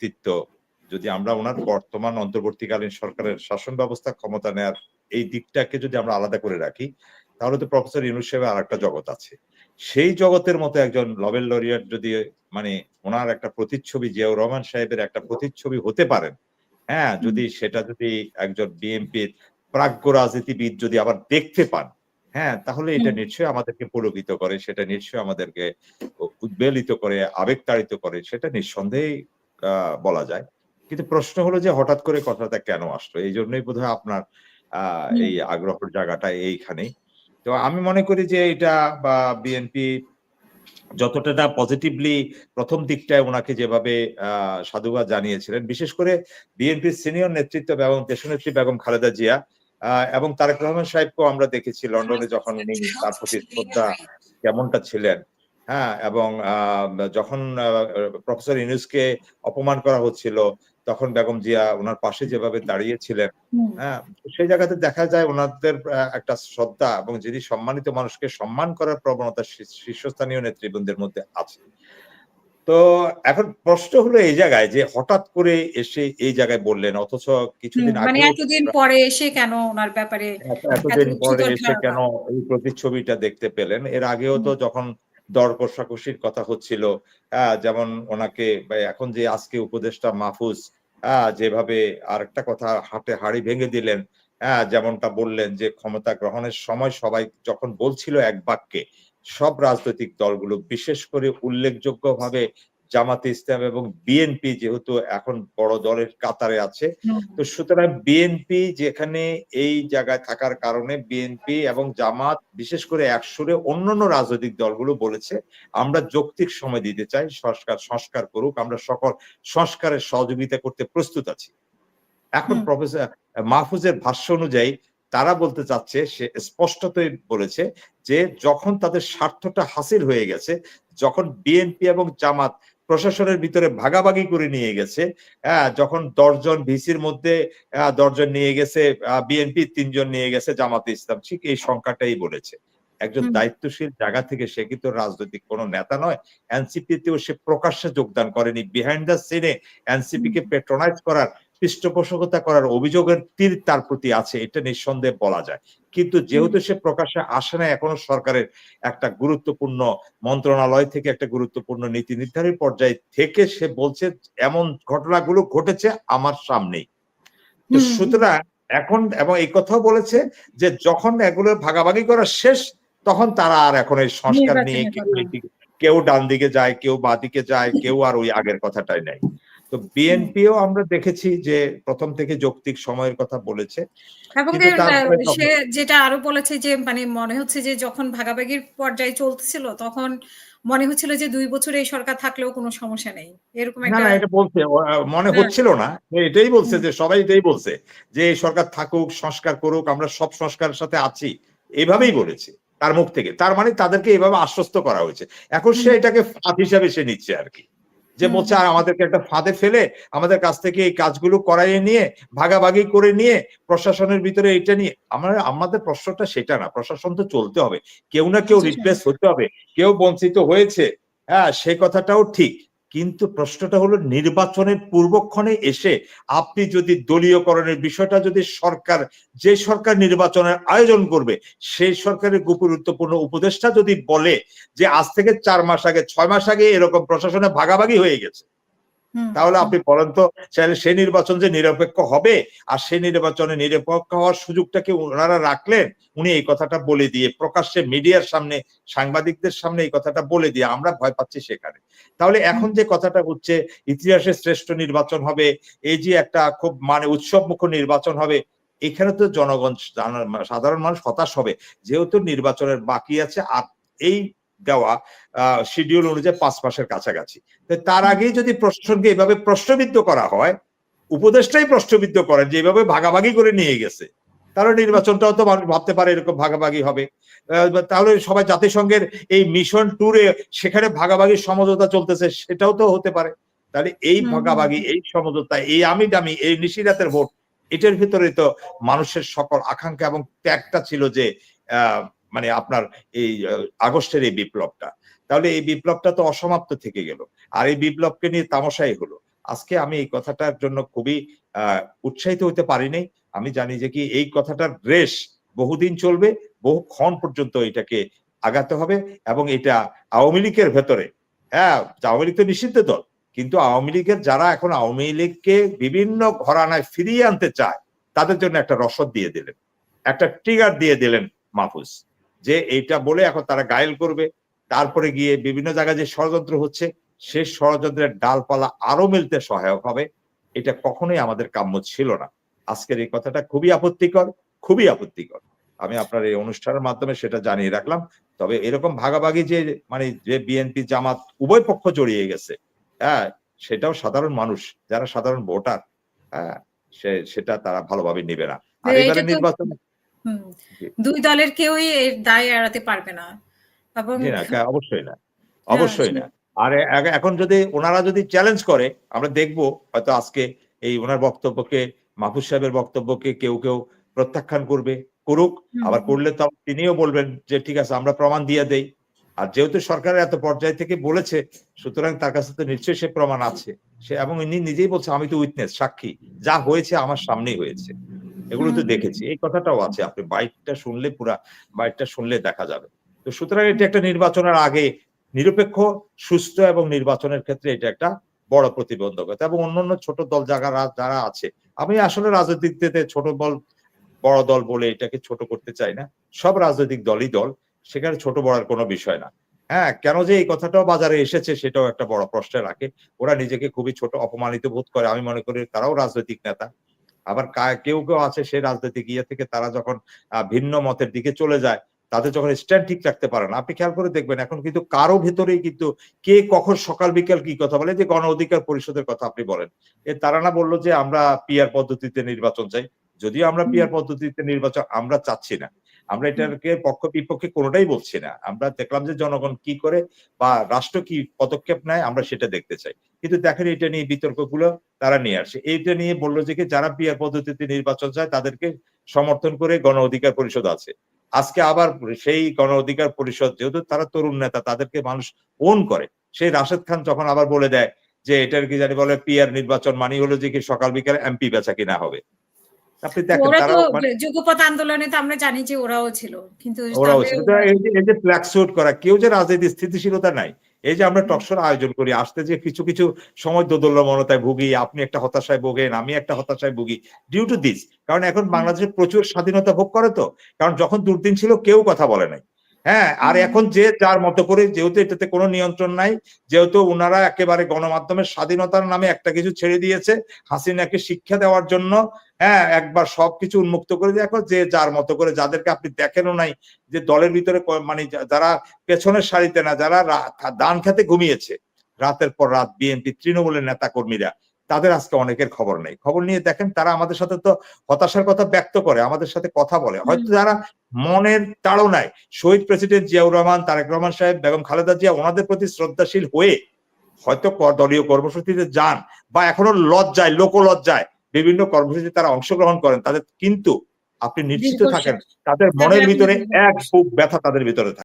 নেতৃত্ব যদি আমরা ওনার বর্তমান অন্তর্বর্তীকালীন সরকারের শাসন ব্যবস্থা ক্ষমতা নেয়ার এই দিকটাকে যদি আমরা আলাদা করে রাখি তাহলে তো প্রফেসর ইউনুস সাহেবের আর একটা জগৎ আছে। সেই জগতের মতো একজন নোবেল লরিয়ার যদি মানে ওনার একটা প্রতিচ্ছবি জিয়াউর রহমান সাহেবের একটা প্রতিচ্ছবি হতে পারেন হ্যাঁ যদি সেটা যদি একজন বিএনপির প্রাজ্ঞ রাজনীতিবিদ যদি আবার দেখতে পান হ্যাঁ তাহলে এটা নিশ্চয়ই আমাদেরকে পুলকিত করে সেটা নিশ্চয়ই আমাদেরকে উদ্বেলিত করে আবেগতাড়িত করে সেটা নিঃসন্দেহে বলা যায়। কিন্তু প্রশ্ন হলো যে হঠাৎ করে কথাটা কেন আসলো? এই জন্যই বোধহয় আপনার এই আগ্রহের জায়গাটা এইখানেই। তো আমি মনে করি যে এটা বা বিএনপি যতটা না পজিটিভলি প্রথম দিকটায় ওনাকে যেভাবে আহ, সাধুবাদ জানিয়েছিলেন বিশেষ করে বিএনপির সিনিয়র নেতৃত্ব এবং দেশনেত্রী বেগম খালেদা জিয়া আহ, এবং তারেক রহমান সাহেবকেও আমরা দেখেছি লন্ডনে যখন উনি তার প্রতি শ্রদ্ধা কেমনটা ছিলেন। হ্যাঁ এবং আহ, যখন প্রফেসর ইউনুসকে অপমান করা হচ্ছিল তখন বেগম জিয়া ওনার পাশে যেভাবে দাঁড়িয়েছিলেন হ্যাঁ সেই জায়গাতে দেখা যায় ওনাদের একটা শ্রদ্ধা এবং যিনি সম্মানিত মানুষকে সম্মান করার প্রবণতা শীর্ষস্থানীয় নেতৃবৃন্দের মধ্যে আছে। তো এখন প্রশ্ন হলো এই জায়গায় যে হঠাৎ করে এসে এই জায়গায় বললেন অথচ কিছুদিন মানে আগে এতদিন পরে এসে কেন ওনার ব্যাপারে এতদিন পরে এসে কেন এই প্রতিচ্ছবিটা দেখতে পেলেন? এর আগেও তো যখন দর কষাকষির কথা হচ্ছিল। আহ, যেমন ওনাকে এখন যে আজকে উপদেষ্টা মাহফুজ আহ, যেভাবে আরেকটা কথা হাতে হাড়ি ভেঙে দিলেন আহ, যেমনটা বললেন যে ক্ষমতা গ্রহণের সময় সবাই যখন বলছিল এক বাক্যে সব রাজনৈতিক দলগুলো বিশেষ করে উল্লেখযোগ্যভাবে জামাতে ইসলাম এবং বিএনপি যেহেতু এখন বড় দলের কাতারে আছে তো সুতরাং বিএনপি যেখানে এই জায়গায় থাকার কারণে বিএনপি এবং জামাত বিশেষ করে একসুরে অন্যান্য রাজনৈতিক দলগুলো বলেছে আমরা যৌক্তিক সময় দিতে চাই সংস্কার সংস্কার করুক আমরা সকল সংস্কারের সহযোগিতা করতে প্রস্তুত আছি। এখন প্রফেসর মাহফুজের ভাষ্য অনুযায়ী তারা বলতে চাচ্ছে সে স্পষ্টতই বলেছে যে যখন তাদের স্বার্থটা হাসিল হয়ে গেছে যখন বিএনপি এবং জামাত প্রশাসনের ভিতরে ভাগাভাগি করে নিয়ে গেছে। হ্যাঁ যখন দশজন ভিসির মধ্যে দশজন নিয়ে গেছে বিএনপি তিনজন নিয়ে গেছে জামাতে ইসলাম। ঠিক এই সংখ্যাটাই বলেছে। একজন দায়িত্বশীল জায়গা থেকে সে কিন্তু রাজনৈতিক কোন নেতা নয়। এনসিপি তেও সে প্রকাশ্যে যোগদান করেনি। বিহাইন্ড দ্য সিনে এনসিপি কে পেট্রোনাইজ করার পৃষ্ঠপোষকতা করার অভিযোগের তীর তার প্রতি আছে এটা নিঃসন্দেহে বলা যায়। কিন্তু যেহেতু সে প্রকাশ্যে আসে না এখনও সরকারের একটা গুরুত্বপূর্ণ মন্ত্রণালয় থেকে একটা গুরুত্বপূর্ণ নীতি নির্ধারণী পর্যায়ে থেকে সে বলছে এমন ঘটনাগুলো ঘটেছে আমার সামনেই। তো সুতরাং এখন এবং এই কথাও বলেছে যে যখন এগুলো ভাগাভাগি করা শেষ তখন তারা আর এখন এই সংস্কার নিয়ে কেউ কেউ ডান দিকে যায় কেউ বা দিকে যায় কেউ আর ওই আগের কথাটাই নাই। তো বিএনপিও আমরা দেখেছি যে প্রথম থেকে যৌক্তিক সময়ের কথা বলেছে। এবং তখন- সে যেটা আরও বলেছে যে মানে মনে হচ্ছে যে যখন ভাগাভাগির পর্যায়ে চলতেছিল তখন মনে হচ্ছিল যে দুই বছর এই সরকার থাকলেও কোনো সমস্যা নেই। এরকম একটা না এটা বলছে মনে হ্যাঁ। হচ্ছিল না এটাই বলছে যে সবাই এটাই বলছে যে এই সরকার থাকুক সংস্কার করুক আমরা সব সংস্কারের সাথে আছি এভাবেই বলেছে তার মুখ থেকে। তার মানে তাদেরকে এভাবে আশ্বস্ত করা হয়েছে। এখন সে এটাকে ফাঁদ হিসাবে সে নিচ্ছে আর কি। যে বলছে আর আমাদেরকে একটা ফাঁদে ফেলে আমাদের কাছ থেকে এই কাজগুলো করাইয়ে নিয়ে ভাগাভাগি করে নিয়ে প্রশাসনের ভিতরে এটা নিয়ে। আমরা আমাদের প্রশ্নটা সেটা না। প্রশাসন তো চলতে হবে। কেউ না কেউ। রিপ্লেস হতে হবে। কেউ বঞ্চিত হয়েছে। হ্যাঁ সেই কথাটাও ঠিক। কিন্তু প্রশ্নটা হলো নির্বাচনের পূর্বক্ষণে এসে আপনি যদি দলীয়করণের বিষয়টা যদি সরকার, যে সরকার নির্বাচনের আয়োজন করবে, সেই সরকারের গুরুত্বপূর্ণ উপদেষ্টা যদি বলে যে আজ থেকে চার মাস আগে, ছয় মাস আগে এরকম প্রশাসনে ভাগাভাগি হয়ে গেছে তাহলে আপনি বলেন তো সেই নির্বাচন যে নিরপেক্ষ হবে আর সেই নির্বাচনে নিরপেক্ষ হওয়ার সুযোগটাকে ওনারা রাখলেন? উনি এই কথাটা বলে দিয়ে প্রকাশ্যে মিডিয়ার সামনে সাংবাদিকদের সামনে এই কথাটা বলে দিয়ে আমরা ভয় পাচ্ছি সেখানে। তাহলে এখন যে কথাটা হচ্ছে ইতিহাসের শ্রেষ্ঠ নির্বাচন হবে এই যে একটা খুব মানে উৎসব মুখ নির্বাচন হবে এখানে তো জনগণ সাধারণ মানুষ হতাশ হবে যেহেতু নির্বাচনের বাকি আছে আর এই দেওয়া শিডিউল অনুযায়ী পাঁচ মাসের কাছাকাছি। তার আগেই যদি প্রশাসনকে এভাবে প্রশ্নবিদ্ধ করা হয় উপদেশটাই প্রশ্নবিদ্ধ করেন যে এইভাবে ভাগাভাগি করে নিয়ে গেছে তাহলে নির্বাচনটাও তো মানুষ ভাবতে পারে এরকম ভাগাভাগি হবে। তাহলে সবাই জাতিসংঘের এই মিশন ট্যুরে সেখানে ভাগাভাগি সমঝোতা চলতেছে সেটাও তো হতে পারে। তাহলে এই ভাগাভাগি এই সমঝোতা এই আমি দামি এই নিশিরাতের ভোট এটার ভিতরে তো মানুষের সকল আকাঙ্ক্ষা এবং ত্যাগটা ছিল যে আহ মানে আপনার এই আগস্টের এই বিপ্লবটা। তাহলে এই বিপ্লবটা তো অসমাপ্ত থেকে গেল। আর এই বিপ্লবকে নিয়ে তামাশাই হলো। আজকে আমি এই কথাটার জন্য খুবই উৎসাহিত হতে পারিনি আমি জানি যে কি এই কথাটার রেশ বহুদিন চলবে বহুক্ষণ পর্যন্ত এটাকে আগাতে হবে এবং এটা আওয়ামী লীগের ভেতরে। হ্যাঁ আওয়ামী লীগ তো নিষিদ্ধ দল, কিন্তু আওয়ামী লীগের যারা এখন আওয়ামী লীগকে বিভিন্ন ঘরানায় ফিরিয়ে আনতে চায়, তাদের জন্য একটা রসদ দিয়ে দিলেন, একটা ট্রিগার দিয়ে দিলেন মাহফুজ। যে এইটা বলে এখন তারা গায়েল করবে। তারপরে গিয়ে বিভিন্ন জায়গায় যে ষড়যন্ত্র হচ্ছে সে ষড়যন্ত্রের ডালপালা আরও মিলতে সহায়ক হবে। এটা কখনোই আমাদের কাম্য ছিল না। আজকের এই কথাটা খুবই আপত্তিকর খুবই আপত্তিকর। আমি আপনার এই অনুষ্ঠানের মাধ্যমে সেটা জানিয়ে রাখলাম। তবে এরকম ভাগাভাগি যে মানে যে বিএনপি জামাত উভয় পক্ষ জড়িয়ে গেছে হ্যাঁ সেটাও সাধারণ মানুষ যারা সাধারণ ভোটার হ্যাঁ সে সেটা তারা ভালোভাবে নেবে না। আর এবারে নির্বাচন হুম, দুই দলের কেউই এর দায় এড়াতে পারবে না। এবং অবশ্যই না। অবশ্যই না আর এখন যদি ওনারা যদি চ্যালেঞ্জ করে আমরা দেখব হয়তো আজকে এই ওনার বক্তব্যকে মাহফুজ সাহেবের বক্তব্যকে কেউ কেউ প্রত্যাখ্যান করবে করুক। আবার করলে তো তিনিও বলবেন যে ঠিক আছে আমরা প্রমাণ দিয়ে দেই। আর যেহেতু সরকারের এত পর্যায় থেকে বলেছে সুতরাং তার কাছে তো নিশ্চয়ই সে প্রমাণ আছে। সে এবং ইনি নিজেই বলছে আমি তো উইটনেস সাক্ষী। যা হয়েছে আমার সামনেই হয়েছে। এগুলো তো দেখেছি। এই কথাটাও আছে। আপনি বাইকটা শুনলে পুরা বাইকটা শুনলে দেখা যাবে। তো সুতরাং এটা একটা নির্বাচনের আগে নিরপেক্ষ সুস্থ এবং নির্বাচনের ক্ষেত্রে এটা একটা বড় প্রতিবন্ধকতা এবং অন্যান্য ছোট দল যারা যারা আছে আমি আসলে রাজনৈতিক দিতে ছোট দল বড় দল বলে এটাকে ছোট করতে চাই না। সব রাজনৈতিক দলই দল সেখানে ছোট বড়ার কোনো বিষয় না। হ্যাঁ কেন যে এই কথাটাও বাজারে এসেছে সেটাও একটা বড় প্রশ্নে রাখে ওরা নিজেকে খুবই ছোট অপমানিত বোধ করে। আমি মনে করি তারাও রাজনৈতিক নেতা। আবার কেউ কেউ আছে সে রাজনৈতিক ইয়ে থেকে তারা যখন আহ, ভিন্ন মতের দিকে চলে যায় তাদের যখন স্ট্যান্ড ঠিক রাখতে পারে না। আপনি খেয়াল করে দেখবেন এখন কিন্তু কারও ভেতরেই কিন্তু কে কখন সকাল বিকাল কি কথা বলে যে গণ অধিকার পরিষদের কথা আপনি বলেন এ তারা না বলল যে আমরা পিয়ার পদ্ধতিতে নির্বাচন চাই। যদিও আমরা। পিয়ার পদ্ধতিতে নির্বাচন আমরা চাচ্ছি না। আমরা এটাকে পক্ষ বিপক্ষে কোনোটাই বলছি না। আমরা দেখলাম যে জনগণ কি করে বা রাষ্ট্র কি পদক্ষেপ নেয় আমরা সেটা দেখতে চাই। কিন্তু দেখেন এটা নিয়ে বিতর্কগুলো তারা নিয়ে আসে। এইটা নিয়ে বলল যে যারা পিয়ার পদ্ধতিতে নির্বাচন চায় তাদেরকে সমর্থন করে গণ অধিকার পরিষদ আছে। আজকে আবার সেই গণ অধিকার পরিষদ যেহেতু তারা তরুণ নেতা তাদেরকে মানুষ ওন করে। সেই রাশেদ খান যখন আবার বলে দেয় যে এটার কি জানি বলে পিয়ার নির্বাচন মানি হলো যে কি সকাল বিকাল এমপি বেচা কিনা হবে। আপনি দেখেন তারা যুগপথ আন্দোলনে তো আমরা জানি যে ওরাও ছিল কিন্তু ওরাও ছিল। এই যে এই যে ফ্ল্যাগ করা কেউ যে রাজনীতি স্থিতিশীলতা নাই। এই যে আমরা। টকশোর আয়োজন করি আসতে যে কিছু কিছু সময় দোদল্যমনতায় ভুগি আপনি একটা হতাশায় ভোগেন আমি একটা হতাশায় ভুগি ডিউ টু দিস কারণ এখন বাংলাদেশের বাংলাদেশে প্রচুর স্বাধীনতা ভোগ করে তো কারণ যখন দুর্দিন ছিল কেউ কথা বলে নাই। হ্যাঁ আর এখন যে যার মতো করে যেহেতু এটাতে কোনো নিয়ন্ত্রণ নাই যেহেতু ওনারা একেবারে গণমাধ্যমের স্বাধীনতার নামে একটা কিছু ছেড়ে দিয়েছে হাসিনাকে শিক্ষা দেওয়ার জন্য হ্যাঁ একবার সবকিছু উন্মুক্ত করে দেখো যে যার মতো করে যাদেরকে আপনি দেখেনও নাই যে দলের ভিতরে মানে যারা পেছনের সারিতে না যারা দান খেতে ঘুমিয়েছে রাতের পর রাত বিএনপি তৃণমূলের নেতা কর্মীরা তাদের আজকে অনেকের খবর নেই। খবর নিয়ে দেখেন তারা আমাদের সাথে তো হতাশার কথা ব্যক্ত করে আমাদের সাথে কথা বলে। হয়তো যারা মনের তাড়নায় শহীদ প্রেসিডেন্ট জিয়াউর রহমান তারেক রহমান সাহেব বেগম খালেদা জিয়া ওনাদের প্রতি শ্রদ্ধাশীল হয়ে হয়তো দলীয় কর্মসূচিতে যান বা এখনও লজ্জায় লোক লজ্জায় বিভিন্ন কর্মসূচিতে তারা অংশগ্রহণ করেন তাদের কিন্তু আপনি নিশ্চিত থাকেন তাদের মনের ভিতরে এক খুব ব্যথা তাদের ভিতরে থাকে।